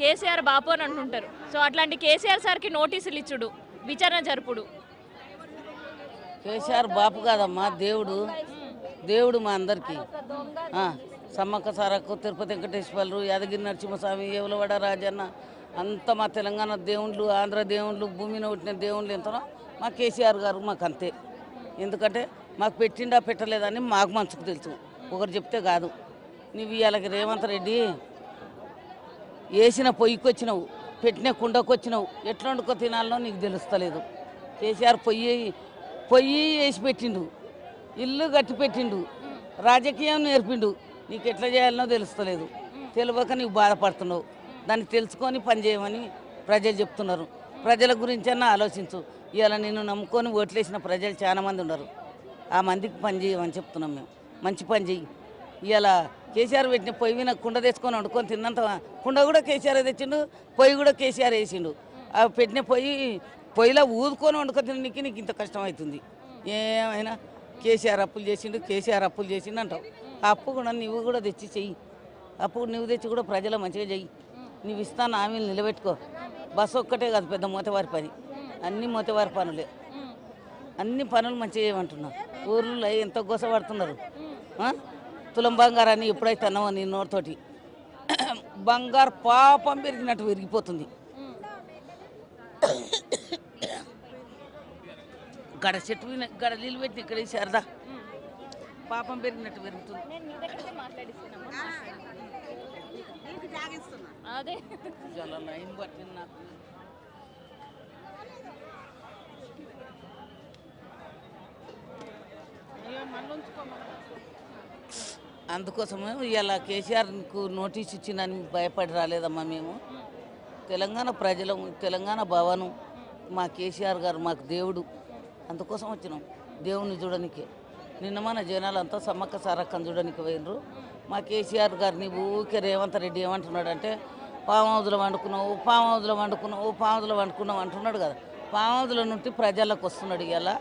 కేసీఆర్ బాపు అని అంటుంటారు. సో అట్లాంటి కేసీఆర్ సార్కి నోటీసులు ఇచ్చుడు విచారణ జరుపుడు. కేసీఆర్ బాపు కాదమ్మా దేవుడు. దేవుడు మా అందరికీ. సమ్మక్క సారక్క తిరుపతి వెంకటేశ్వర్లు యాదగిరి నరసింహస్వామి ఏవులవాడ రాజన్న అంత మా తెలంగాణ దేవుళ్ళు ఆంధ్ర దేవుళ్ళు భూమిని పుట్టిన దేవుళ్ళు ఎంతనో మా కేసీఆర్ గారు మాకు అంతే ఎందుకంటే మాకు పెట్టిండా పెట్టలేదని మాకు మనసుకు తెలుసు. ఒకరు చెప్తే కాదు. నువ్వు ఇవాళకి రేవంత్ రెడ్డి వేసిన పొయ్యికి వచ్చినావు పెట్టిన కుండకు వచ్చినావు ఎట్లా వండుకో తినాలనో నీకు తెలుస్తలేదు. కేసీఆర్ పొయ్యి పొయ్యి వేసి పెట్టిండు ఇల్లు కట్టి పెట్టిండు రాజకీయం నేర్పిండు నీకు ఎట్లా చేయాలనో తెలుస్తలేదు. తెలియక నీకు బాధపడుతున్నావు. దాన్ని తెలుసుకొని పని చేయమని ప్రజలు చెప్తున్నారు. ప్రజల గురించి అన్న ఆలోచించు. ఇలా నిన్ను నమ్ముకొని ఓట్లేసిన ప్రజలు చాలామంది ఉన్నారు. ఆ మందికి పని చేయమని చెప్తున్నాం మేము. మంచి పని చెయ్యి. ఇవాళ కేసీఆర్ పెట్టిన పొయ్యి మీద కుండ తెచ్చుకొని వండుకొని తిన్నంత కుండ కూడా కేసీఆర్ తెచ్చిండు పొయ్యి కూడా కేసీఆర్ వేసిండు. ఆ పెట్టిన పొయ్యి పొయ్యిలో ఊదుకొని వండుకొని తినడానికి నీకు ఇంత కష్టం అవుతుంది ఏమైనా కేసీఆర్ అప్పులు చేసిండు కేసీఆర్ అప్పులు చేసిండు అంటావు. ఆ అప్పు కూడా నువ్వు కూడా తెచ్చి చెయ్యి. అప్పు నువ్వు తెచ్చి కూడా ప్రజలు మంచిగా చెయ్యి. నువ్వు ఇస్తాను హామీలు నిలబెట్టుకో. బస్సు ఒక్కటే కాదు పెద్ద మూతవారి పని. అన్ని మూతవారి పనులే. అన్ని పనులు మంచిగా చేయమంటున్నావు ఊర్లో ఎంత గోసపడుతున్నారు పడుతున్నారు? తులం బంగారాన్ని ఎప్పుడైతే అన్నావో నీ నోటితోటి. బంగారు పాపం పెరిగినట్టు పెరిగిపోతుంది గడ చెట్టు గడ నీళ్ళు పెట్టి ఇక్కడ శారదా పాపం పెరిగినట్టు పెరుగుతుంది అదే. చాలా లైన్ పట్టింది నాకు. అందుకోసమే ఇవాళ కేసీఆర్కు నోటీస్ ఇచ్చిందని భయపడి రాలేదమ్మా మేము. తెలంగాణ ప్రజలు తెలంగాణ భవనం మా కేసీఆర్ గారు మాకు దేవుడు. అందుకోసం వచ్చినాం. దేవుని చూడడానికి నిన్న మన జనాలు అంతా సమ్మక్క సారక్కను చూడడానికి పోయినరు మా కేసీఆర్ గారిని ఊకే రేవంత్ రెడ్డి ఏమంటున్నాడంటే పామౌదులు వండుకున్నావు పామౌదులు వండుకున్నావు పామౌదులు వండుకున్నావు అంటున్నాడు కదా. పామౌదుల నుండి ప్రజలకు వస్తున్నాడు ఇలా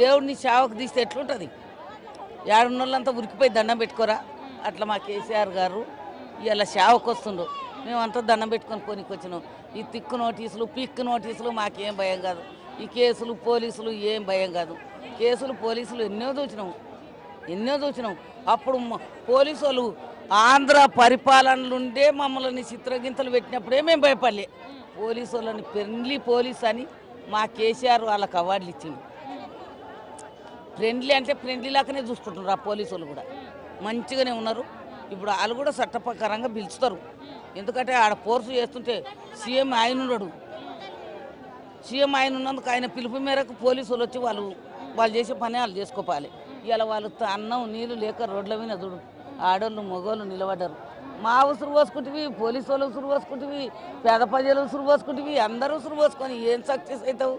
దేవుడిని చావకు తీస్తే ఎట్లుంటుంది? ఏడున్నోళ్ళంతా ఉరికిపోయి దండం పెట్టుకోరా? అట్లా మా కేసీఆర్ గారు ఇలా సేవకు వస్తుండ్రు మేమంతా దండం పెట్టుకొని కొనికి వచ్చినాం ఈ తిక్కు నోటీసులు పిక్కు నోటీసులు మాకేం భయం కాదు. ఈ కేసులు పోలీసులు ఏం భయం కాదు. కేసులు పోలీసులు ఎన్నో చూసినాం ఎన్నో చూసినాం అప్పుడు పోలీసు వాళ్ళు ఆంధ్ర పరిపాలనలుండే మమ్మల్ని చిత్రగింతలు పెట్టినప్పుడే మేము భయపడలే. పోలీసు వాళ్ళని పెళ్ళి పోలీస్ అని మా కేసీఆర్ వాళ్ళకి అవార్డులు ఇచ్చింది ఫ్రెండ్లీ అంటే ఫ్రెండ్లీ లాగానే చూసుకుంటున్నారు ఆ పోలీసులు కూడా. మంచిగానే ఉన్నారు. ఇప్పుడు వాళ్ళు కూడా చట్టప్రకారంగా పిలుచుతారు ఎందుకంటే ఆడ ఫోర్సు చేస్తుంటే సీఎం ఆయన ఉన్నాడు. సీఎం ఆయన ఉన్నందుకు ఆయన పిలుపు మేరకు పోలీసులు వచ్చి వాళ్ళు వాళ్ళు చేసే పని వాళ్ళు చేసుకోవాలి. ఇలా వాళ్ళు అన్నం నీళ్ళు లేక రోడ్ల మీద చూడు. ఆడోళ్ళు మగోళ్ళు నిలబడ్డారు. మా ఉసురు పోసుకుంటేవి పోలీసు వాళ్ళు ఉసురు పోసుకుంటేవి పేద ప్రజలు ఉసురు పోసుకుంటేవి అందరూ ఉసురు పోసుకొని ఏం సక్సెస్ అవుతావు?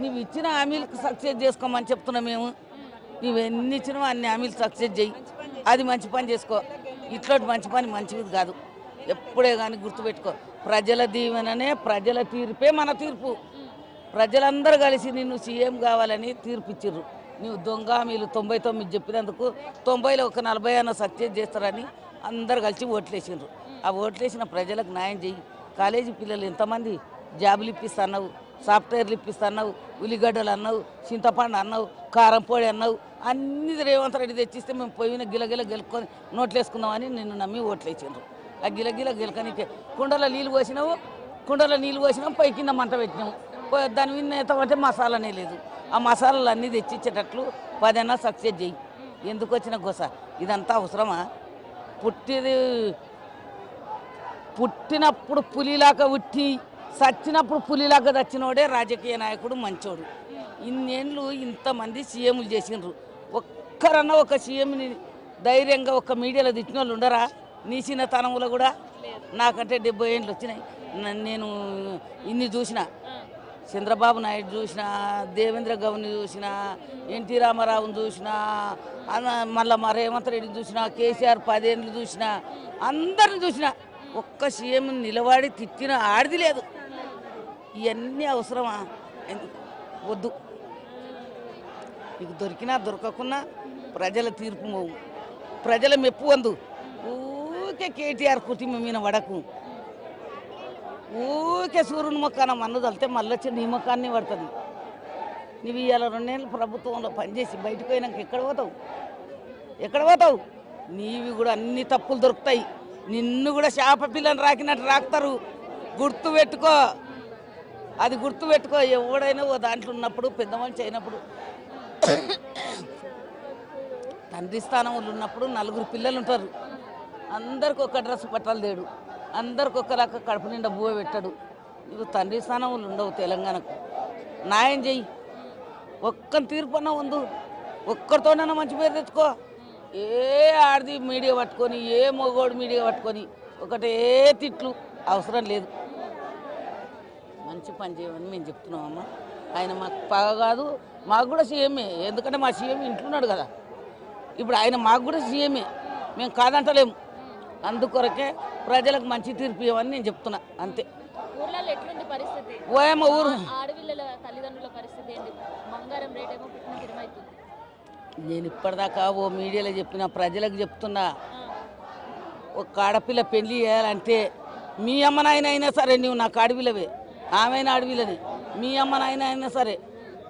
నువ్వు ఇచ్చిన హామీలకు సక్సెస్ చేసుకోమని చెప్తున్నాం మేము. నువ్వు ఎన్ని ఇచ్చినావో అన్ని హామీలు సక్సెస్ చేయి అది మంచి పని చేసుకో. ఇట్లాంటి మంచి పని మంచిది కాదు. ఎప్పుడే కానీ గుర్తుపెట్టుకో. ప్రజల దీవెననే ప్రజల తీర్పే మన తీర్పు. ప్రజలందరూ కలిసి నిన్ను సీఎం కావాలని తీర్పు ఇచ్చిర్రు నువ్వు దొంగ మీరు తొంభై తొమ్మిది చెప్పినందుకు తొంభైలో ఒక నలభై అన్న సక్సెస్ చేస్తారని అందరు కలిసి ఓట్లేసిండ్రు ఆ ఓట్లేసిన ప్రజలకు న్యాయం చేయి కాలేజీ పిల్లలు ఎంతమంది జాబులు ఇప్పిస్తున్నావు? సాఫ్ట్వేర్లు ఇప్పిస్తున్నావు ఉల్లిగడ్డలు అన్నావు చింతపండు అన్నావు కారం పొడి అన్నావు అన్ని రేవంత్ రెడ్డి తెచ్చిస్తే మేము పోయిన గిలగిల గెలుకొని నోట్లేసుకుందామని నిన్ను నమ్మి ఓట్లేసిండ్రు ఆ గిలగిల గెలకనికి. కుండలో నీళ్ళు పోసినావు కుండలో నీళ్ళు పోసినాం పై కింద మంట పెట్టినాము. దాని మీద ఎంత మసాలానే లేదు. ఆ మసాలాలు అన్నీ తెచ్చిచ్చేటట్లు పదైనా సక్సెస్ చేయి ఎందుకు వచ్చిన గుస? ఇదంతా అవసరమా? పుట్టిది పుట్టినప్పుడు పులిలాగా ఉట్టి చచ్చినప్పుడు పులిలాగా చచ్చినోడే రాజకీయ నాయకుడు మంచోడు. ఇన్నేళ్ళు ఇంతమంది సీఎంలు చేసిండ్రు. ఒక్కరన్నా ఒక సీఎంని ధైర్యంగా ఒక మీడియాలో తిట్టిన వాళ్ళు ఉండరా? నీ చిన్నతనంలో కూడా? నాకంటే డెబ్బై ఏళ్ళు వచ్చినాయి. నేను ఇన్ని చూసిన. చంద్రబాబు నాయుడు చూసిన దేవేంద్ర గౌడ్ని చూసిన ఎన్టీ రామారావుని చూసిన మళ్ళా మా రేవంత్ రెడ్డిని చూసిన కేసీఆర్ పదేళ్ళు చూసిన అందరిని చూసిన ఒక్క సీఎం నిలబడి తిట్టిన ఆడిది లేదు. ఇవన్నీ అవసరమా? ఎందుకు? వద్దు. నీకు దొరికినా దొరకకున్నా ప్రజల తీర్పు ప్రజల మెప్పు అందు. ఊకే కేటీఆర్ కుటుంబం మీద వడకు. ఊకే సూర్యుని మొక్కన మన్నదలితే మళ్ళీ వచ్చి నీ మొక్కాన్ని పడుతుంది. నువ్వు ఇవాళ రెండేళ్ళు ప్రభుత్వంలో పనిచేసి బయటకు పోయినాక ఎక్కడ పోతావు? ఎక్కడ పోతావు? నీవి కూడా అన్ని తప్పులు దొరుకుతాయి. నిన్ను కూడా శాప పిల్లని రాకినట్టు రాకుతారు. గుర్తు పెట్టుకో. అది గుర్తు పెట్టుకో ఎవడైనా ఓ దాంట్లో ఉన్నప్పుడు పెద్ద మనిషి అయినప్పుడు తండ్రి స్థానంలో ఉన్నప్పుడు నలుగురు పిల్లలు ఉంటారు. అందరికి ఒక డ్రెస్ పట్టాలు తేడు అందరికి ఒక రక కడుపు నిండా బువ్వ పెట్టాడు. నువ్వు తండ్రి స్థానంలో ఉండవు తెలంగాణకు. న్యాయం చెయ్యి. ఒక్క తీర్పన్న ఉందు ఒక్కరితోనైనా మంచి పేరు తెచ్చుకో. ఏ ఆడది మీడియా పట్టుకొని ఏ మొగోడు మీడియా పట్టుకొని ఒకటే తిట్లు. అవసరం లేదు. మంచి పని చేయమని మేము చెప్తున్నామమ్మా. ఆయన మాకు పగ కాదు మాకు కూడా సీఎంఏ. ఎందుకంటే మా సీఎం ఇంట్లోన్నాడు కదా. ఇప్పుడు ఆయన మాకు కూడా సీఎంఏ. మేము కాదంటలేము అందుకొరకే ప్రజలకు మంచి తీర్పు ఇవ్వమని నేను చెప్తున్నా. అంతే. ఓయమ్మ ఊరు. నేను ఇప్పటిదాకా ఓ మీడియాలో చెప్పిన ప్రజలకు చెప్తున్నా. ఒక ఆడపిల్ల పెళ్ళి చేయాలంటే మీ అమ్మ నాయన అయినా సరే నువ్వు నాకు ఆడపిల్లవే. ఆమె అడవిలని. మీ అమ్మ నాయన అయినా సరే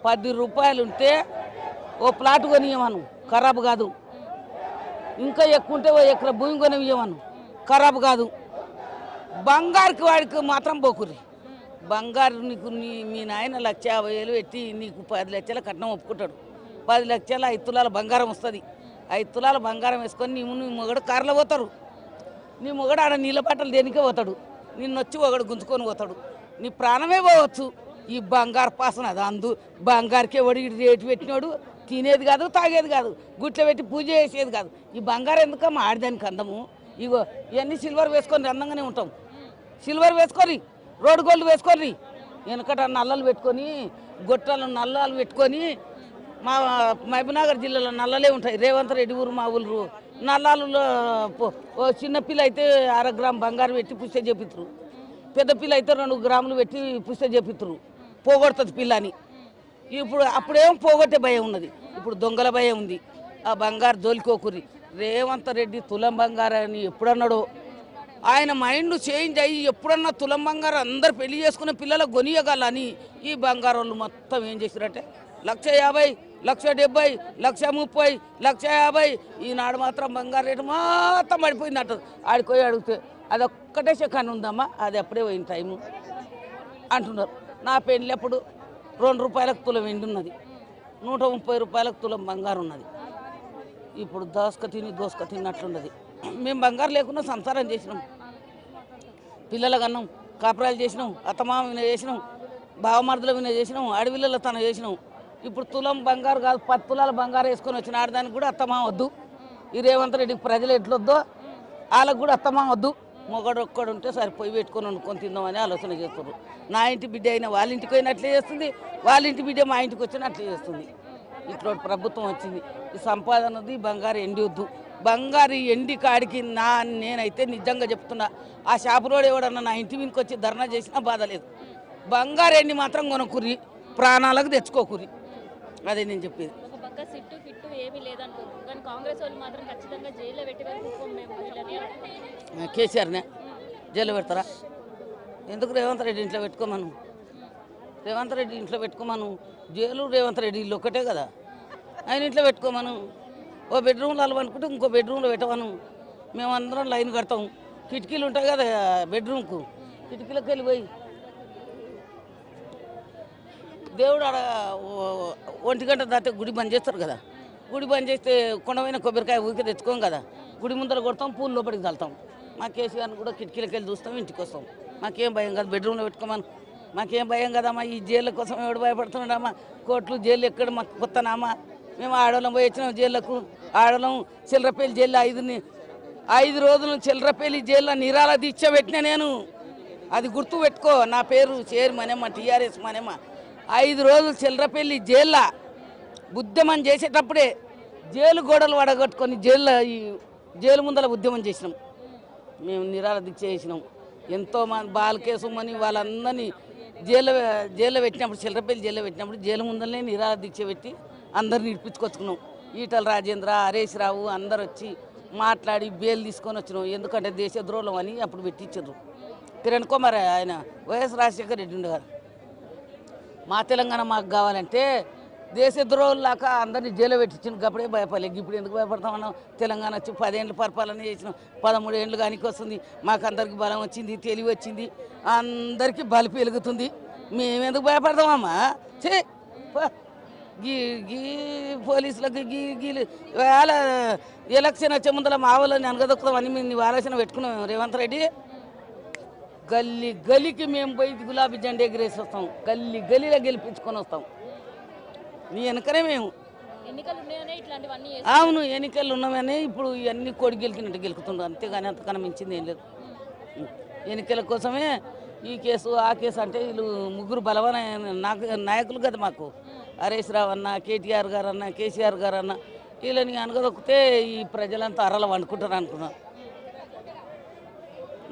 పది రూపాయలు ఉంటే ఓ ప్లాట్ కొనియమను ఖరాబ్ కాదు. ఇంకా ఎక్కువ ఉంటే ఓ ఎకరా భూమి కొనియమను ఖరాబ్ కాదు. బంగారుకి వాడికి మాత్రం పోకురి బంగారు నీకు నీ మీ నాయన లక్ష యాభై వేలు పెట్టి నీకు పది లక్షల కట్నం ఒప్పుకుంటాడు. పది లక్షల ఐదు తులాల బంగారం వస్తుంది. ఐదు తులాల బంగారం వేసుకొని నీ నీ మొగడు కారులో పోతారు నీ మొగడు ఆడ నీళ్ళ పట్టలు దేనికే పోతాడు? నిన్ను వచ్చి ఒకడు గుంజుకొని పోతాడు. నీ ప్రాణమే పోవచ్చు. ఈ బంగారు పాసన అది అందు. బంగారుకే ఎవడు రేటు పెట్టినోడు తినేది కాదు తాగేది కాదు. గుట్ల పెట్టి పూజ చేసేది కాదు. ఈ బంగారం ఎందుకమ్మా? ఆడదానికి అందము ఇగో ఇవన్నీ సిల్వర్ వేసుకొని అందంగానే ఉంటాం. సిల్వర్ వేసుకొని రోడ్డు గోల్డ్ వేసుకొని వెనకట నల్లలు పెట్టుకొని గుట్టలు నల్లాలు పెట్టుకొని మా మహబూబ్నగర్ జిల్లాలో నల్లలే ఉంటాయి. రేవంత్ రెడ్డి ఊరు మా ఊరు. నల్లాలలో చిన్నపిల్ల ఓ చిన్న అయితే అర గ్రామ్ బంగారం పెట్టి పుష్ట చేపిత్రు పెద్ద పిల్ల అయితే రెండు గ్రాములు పెట్టి పుష్ట చేపిత్రు పోగొడుతుంది పిల్లని. ఇప్పుడు అప్పుడేం పోగొట్టే భయం ఉన్నది. ఇప్పుడు దొంగల భయం ఉంది. ఆ బంగారు జోలికోకురి రేవంత్ రెడ్డి తులం బంగారని అని ఎప్పుడన్నాడో? ఆయన మైండ్ చేంజ్ అయ్యి ఎప్పుడన్నా తులం బంగారం అందరు పెళ్ళి చేసుకునే పిల్లలకు కొనియగలని ఈ బంగారం మొత్తం ఏం చేశారంటే లక్ష యాభై లక్ష డెబ్బై లక్ష ముప్పై లక్ష యాభై. ఈనాడు మాత్రం బంగారు రేటు మాత్రం పడిపోయిందంట. ఆడికి పోయి అడిగితే అది ఒక్కటే సెకండ్ ఉందమ్మా. అది అప్పుడే పోయిన టైము అంటున్నారు. నా పెళ్ళి అప్పుడు రెండు రూపాయలకు తులం వెండి ఉన్నది. నూట ముప్పై రూపాయలకు తులం బంగారు ఉన్నది. ఇప్పుడు దోసక తిని దోసక తిన్నట్లున్నది మేము బంగారు లేకుండా సంసారం చేసినాం. పిల్లల కన్నాం కాపురాలు చేసినాం అత్తమామ విన చేసినాం బావమర్దుల విన చేసినాం అడవిలలో తన చేసినాం. ఇప్పుడు తులం బంగారు కాదు పది తులాల బంగారు వేసుకొని వచ్చిన ఆడదానికి కూడా అత్తమామ వద్దు. ఈ రేవంత్ రెడ్డికి ప్రజలు ఎట్లొద్దో వాళ్ళకు కూడా అత్తమామ వద్దు. మొగడు ఒక్కడు ఉంటే పొయ్యి పెట్టుకొని వండుకొని తిందామని ఆలోచన చేస్తారు నా ఇంటి బిడ్డ అయినా వాళ్ళ ఇంటికి పోయినట్లే చేస్తుంది వాళ్ళ ఇంటి బిడ్డ మా ఇంటికి వచ్చినట్లే చేస్తుంది. ఇట్లా ప్రభుత్వం వచ్చింది. ఈ సంపాదనది బంగారు ఎండి వద్దు బంగారు ఎండి కాడికి నా నేనైతే నిజంగా చెప్తున్నా ఆ షాపులోడు ఎవడన్నా నా ఇంటి మీదకి వచ్చి ధర్నా చేసినా బాధ లేదు. బంగారు ఎండి మాత్రం కొనుక్కురి ప్రాణాలకు తెచ్చుకోకురి. అదే నేను చెప్పేది. ఏమీ లేదంటారు కానీ కాంగ్రెస్ వాళ్ళు మాత్రం ఖచ్చితంగా జైల్లో పెట్టి కేసీఆర్నే జైలు పెడతారా? ఎందుకు రేవంత్ రెడ్డి ఇంట్లో పెట్టుకోమను? రేవంత్ రెడ్డి ఇంట్లో పెట్టుకోమను. జైలు రేవంత్ రెడ్డి ఇల్లు ఒక్కటే కదా. ఆయన ఇంట్లో పెట్టుకోమను. ఓ బెడ్రూమ్లో అలవనుకుంటే ఇంకో బెడ్రూమ్లో పెట్టమను. మేమందరం లైన్ కడతాం. కిటికీలు ఉంటాయి కదా బెడ్రూమ్కు. కిటికీలకు వెళ్ళిపోయి. దేవుడు ఆడ ఒంటి గంట దాటే గుడి బంద్ చేస్తారు కదా. గుడి బంద్ చేస్తే కొండమైన కొబ్బరికాయ ఊరికి తెచ్చుకోం కదా. గుడి ముందర కొడతాం పూలు లోపలికి చల్లుతాం మా కేసీఆర్ని కూడా కిటికీలకి వెళ్ళి చూస్తాం ఇంటికి వస్తాం. మాకేం భయం కాదు బెడ్రూమ్లో పెట్టుకోమని. మాకేం భయం కదమ్మా ఈ జైళ్ళ కోసం ఎవడు భయపడుతున్నాడమ్మా? కోట్లు జైలు ఎక్కడ మాకు కొత్తనామా? మేము ఆడవాళ్ళం పోయి వచ్చినాం జైళ్ళకు. ఆడవాళ్ళం చిల్లరపల్లి జైలు ఐదుని ఐదు రోజులు చిల్లరపల్లి జైల్లో నిరాల దీక్ష పెట్టిన నేను. అది గుర్తు పెట్టుకో నా పేరు చేరు మనేమ్మ టీఆర్ఎస్ మనేమ్మ ఐదు రోజులు చిల్లరపల్లి జైళ్ళ ఉద్యమం చేసేటప్పుడే జైలు గోడలు వడగొట్టుకొని జైల్లో ఈ జైలు ముందల ఉద్యమం చేసినాం. మేము నిరాల దీక్ష చేసినాం. ఎంతో మంది బాలకేశమని వాళ్ళందరినీ జైల్లో జైల్లో పెట్టినప్పుడు చిల్లరపల్లి జైల్లో పెట్టినప్పుడు జైలు ముందరనే నిరాల దీక్ష పెట్టి అందరిని ఇడిపించుకొచ్చుకున్నాం. ఈటల రాజేంద్ర హరేష్ రావు అందరు వచ్చి మాట్లాడి బేల్ తీసుకొని వచ్చినాం. ఎందుకంటే దేశద్రోహం అని అప్పుడు పెట్టించారు కిరణ్ కుమార్ ఆయన వైఎస్ రాజశేఖర రెడ్డి ఉండేవారు మా తెలంగాణ మాకు కావాలంటే దేశద్రోహులాక అందరినీ జైలు పెట్టించిన అప్పుడే భయపడలేదు ఇప్పుడు ఎందుకు భయపడతామన్నాం తెలంగాణ వచ్చి పదేళ్ళు పరిపాలన చేసినాం. పదమూడు ఏళ్ళు కానికి వస్తుంది. మాకు అందరికి బలం వచ్చింది తెలివి వచ్చింది. అందరికీ బలిపి వెలుగుతుంది మేమెందుకు భయపడతామమ్మా చే గీ గీ పోలీసులకు గీ గీలు వేళ ఎలక్షన్ వచ్చే ముందర మా వాళ్ళని అనగదొక్కుదామని మేము ఆలోచన పెట్టుకున్నాం రేవంత్ రెడ్డి. గల్లీ గలికి మేము పోయి గులాబీ జెండా ఎగిరేసి వస్తాం. గల్లీ గలీలో గెలిపించుకొని వస్తాం. నీ వెనకనే మేము. అవును ఎన్నికలు ఉన్నామని ఇప్పుడు ఇవన్నీ కోడి గెలికినట్టు గెలుకుతుండ్రు అంతేగాని అంతకన్నా మించింది ఏం లేదు. ఎన్నికల కోసమే ఈ కేసు ఆ కేసు అంటే వీళ్ళు ముగ్గురు బలమైన నాకు నాయకులు కదా మాకు. హరీష్ రావు అన్న కేటీఆర్ గారు అన్న కేసీఆర్ గారు అన్న వీళ్ళని అనగదొక్కితే ఈ ప్రజలంతా అరల వండుకుంటారు అనుకున్నాం.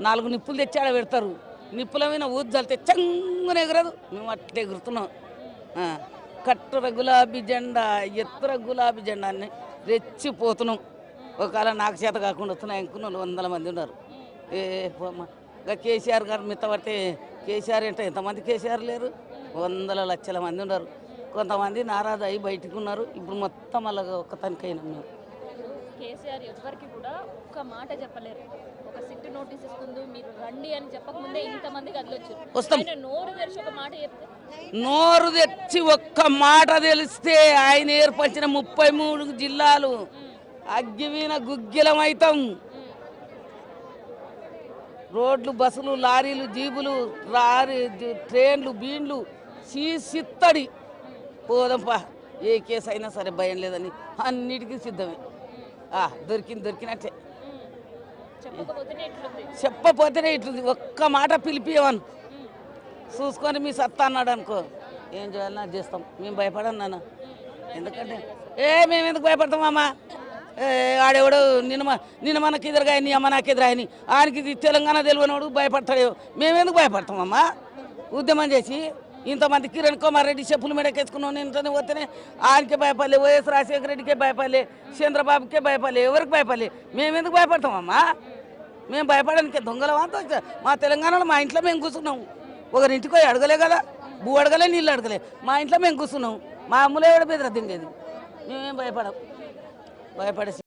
నాలుగు నిప్పులు తెచ్చి ఆడ పెడతారు. నిప్పుల మీద ఊది చల్లితే చంగున ఎగరదు. మేము అట్లా ఎగురుతున్నాం. కట్టర గులాబీ జెండా ఎత్తుర గులాబీ జెండా అని రెచ్చిపోతున్నాం. ఒకవేళ నాకు చేత కాకుండా వస్తున్నాయి అనుకున్న వందల మంది ఉన్నారు. ఏ ఇంకా కేసీఆర్ గారు మిత్తపడితే కేసీఆర్ అంటే ఎంతమంది కేసీఆర్ లేరు? వందల లక్షల మంది ఉన్నారు. కొంతమంది నారాజు అయి బయటకు ఉన్నారు. ఇప్పుడు మొత్తం అలాగ ఒక్క తనికైనా మేము కేసీఆర్ ఎవరికి కూడా ఒక్క మాట చెప్పలేరు. నోటీస్ ఇస్తుంది మీరు రండి అని చెప్పకముందే ఇంతమంది వస్తాం. నోరు తెరిచి ఒక మాట చెప్తే? నోరు తెచ్చి ఒక్క మాట తెలిస్తే ఆయన ఏర్పరిచిన ముప్పై మూడు జిల్లాలు అగ్గివీన గుగ్గిలమైతాం. రోడ్లు బస్సులు లారీలు జీబులు లారీ ట్రైన్లు బీన్లు సీసిత్తడి. పోదంపా ఏ కేసు అయినా సరే భయం లేదని అన్నిటికీ సిద్ధమే. ఆ, దొరికింది దొరికినట్టే. చెప్పపోతేనే ఇట్లుంది. ఒక్క మాట పిలిపియవను చూసుకొని మీ సత్తా అన్నాడు అనుకో. ఏం చేయాలన్నా చేస్తాం. మేము భయపడం నాన్న. ఎందుకంటే ఏ మేము ఎందుకు భయపడతాం అమ్మా? ఏ ఆడెవడు నిన్న నిన్న మనకి ఎదురుగా నీ అమ్మ నాకు ఎదురాయని. ఆయనకి ఇది తెలంగాణ తెలియనివాడు భయపడతాడు మేమెందుకు భయపడతామమ్మా ఉద్యమం చేసి ఇంతమంది కిరణ్ కుమార్ రెడ్డి చెప్పులు మెడకేసుకున్నాం ఇంతనే పోతేనే ఆయనకే భయపడలే వైఎస్ రాజశేఖర రెడ్డికే భయపడలే చంద్రబాబుకే భయపడలే ఎవరికి భయపడలే? మేమెందుకు భయపడతామమ్మా? మేము భయపడడానికి దొంగలమా మా తెలంగాణలో మా ఇంట్లో మేము కూర్చున్నాం. ఒకరింటికి పోయి అడగలే కదా? భూ అడగలే నీళ్ళు అడగలే. మా ఇంట్లో మేము కూర్చున్నాము మా అమ్ములు ఎవడ బెదర తిండేది మేమేం భయపడం. భయపడేసి